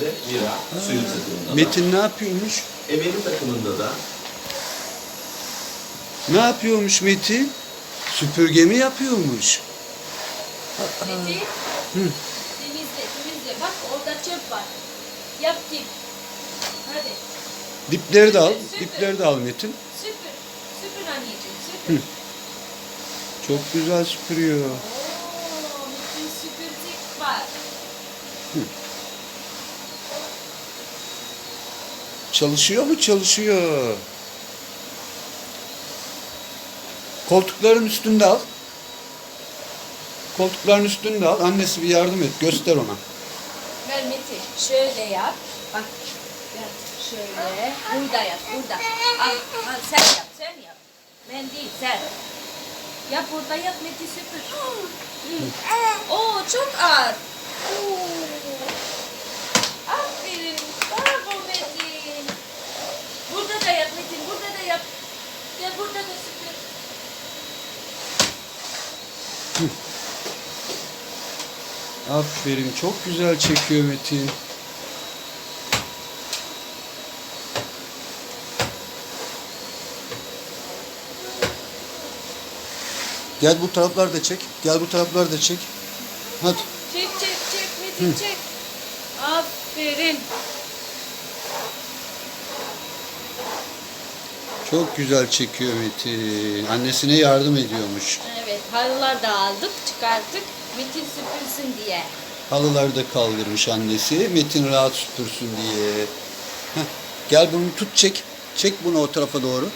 ve Mira suyun takımında da. Metin ne yapıyormuş? Benim takımında da Ne yapıyormuş Metin? Süpürge mi yapıyormuş? Metin. Temizle, temizle. Bak orada çöp var. Yap kim? Hadi. Dipleri de al. Süpür. Dipleri de al Metin. Süpür. Süpür anneciğim, süpür. Çok güzel süpürüyor. Oo, Metin süpürdük var. Çalışıyor mu? Çalışıyor. Koltukların üstünde al. Koltukların üstünde al. Annesi bir yardım et. Göster ona. Ver Metin. Şöyle yap. Bak. Şöyle. Burada yap. Burada. Al, al. Sen yap. Sen yap. Ben değil. Sen. Yap burada yap Metin süpür. Oo çok ağır. Oo. Aferin. Bravo Metin. Burada da yap Metin. Burada da yap. Gel burada da süpür. Aferin. Çok güzel çekiyor Metin. Gel bu tarafları da çek. Gel bu tarafları da çek. Hadi. Çek çek çek Metin çek. Aferin. Çok güzel çekiyor Metin. Annesine yardım ediyormuş. Evet halılar da aldık çıkarttık. Metin süpürsün diye. Halıları da kaldırmış annesi. Metin rahat süpürsün diye. Heh. Gel bunu tut çek. Çek bunu o tarafa doğru.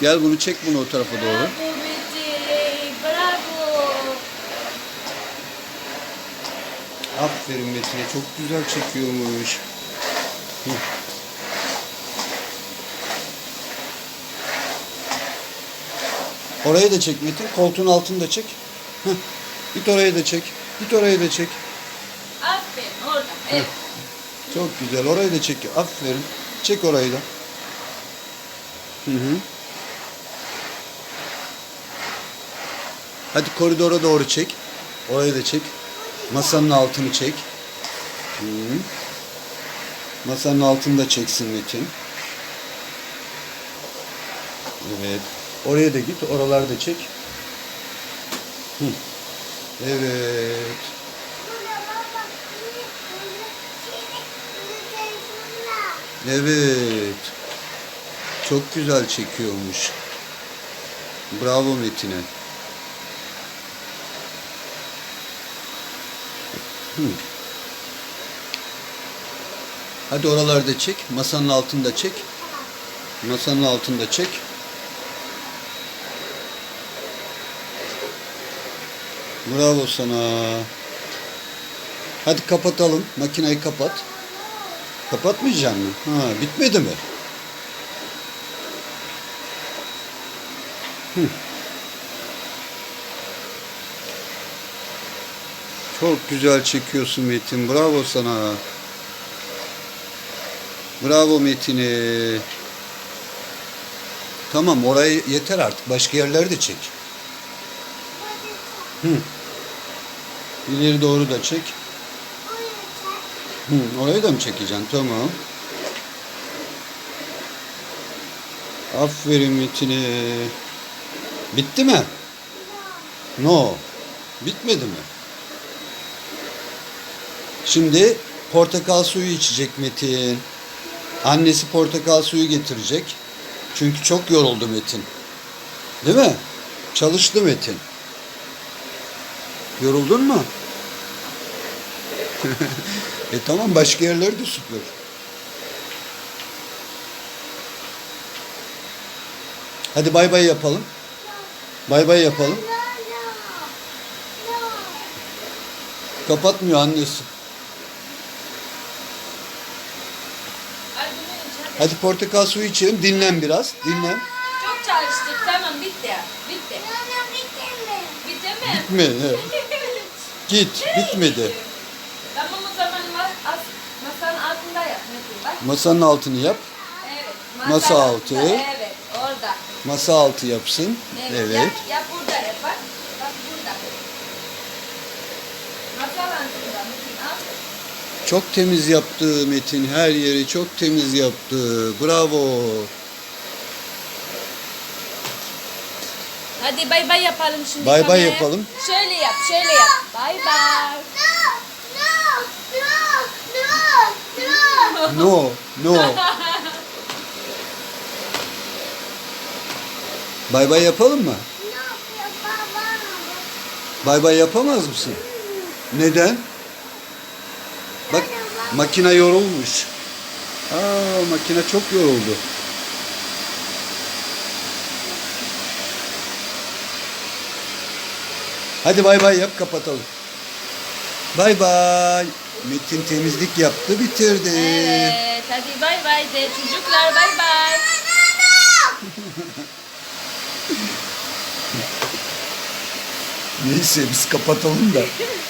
Gel bunu çek bunu o tarafa doğru. Bravo Metin. Bravo. Aferin Metin'e çok güzel çekiyormuş. Hı. Orayı da çek Metin. Koltuğun altını da çek. Heh. Git orayı da çek. Git orayı da çek. Aferin orada. Evet. Çok güzel. Orayı da çek. Aferin. Çek orayı da. Hı hı. Hadi koridora doğru çek. Orayı da çek. Masanın altını çek. Hı. Masanın altını da çeksin Metin. Evet. Oraya da git. Oraları da çek. Evet. Evet. Çok güzel çekiyormuş. Bravo Metin'e. Hı. Hadi oraları da çek. Masanın altında çek. Masanın altında çek. Bravo sana. Hadi kapatalım. Makineyi kapat. Kapatmayacak mı? Ha, bitmedi mi? Hı. Çok güzel çekiyorsun Metin. Bravo sana. Bravo Metin'e. Tamam orayı yeter artık. Başka yerleri de çek. Hı. İleri doğru da çek. Hı, orayı da mı çekeceksin? Tamam. Aferin Metin'e. Bitti mi? No. Bitmedi mi? Şimdi portakal suyu içecek Metin. Annesi portakal suyu getirecek. Çünkü çok yoruldu Metin. Değil mi? Çalıştı Metin. Yoruldun mu? e tamam başka yerleri de süpür. Hadi bay bay yapalım. Bay bay yapalım. Kapatmıyor annesi. Hadi portakal suyu içelim. Dinlen biraz. Dinlen. Çok çalıştık tamam bitti. Bitti. Bitti mi? Bitme. evet. Git. Bitmedi. Tamam o zaman ma- as- masanın altında yap Metin bak. Masanın altını yap. Evet. Masa altı. Evet orada. Masa altı yapsın. Evet. Evet. Yap, yap burada yap bak. Bak burada. Masa altında Metin al. Çok temiz yaptı Metin. Her yeri çok temiz yaptı. Bravo. Hadi bay bay yapalım şimdi. Bay bay kameraya. yapalım. Şöyle yap, şöyle yap. Bay bay. No, no. Bay bay yapalım mı? Bay bay yapamaz mısın? Neden? Bak makine yorulmuş. Aa makine çok yoruldu. Hadi bay bay yap kapatalım. Bay bay. Metin temizlik yaptı bitirdi. Evet, hadi bay bay de çocuklar bay bay. Neyse biz kapatalım da.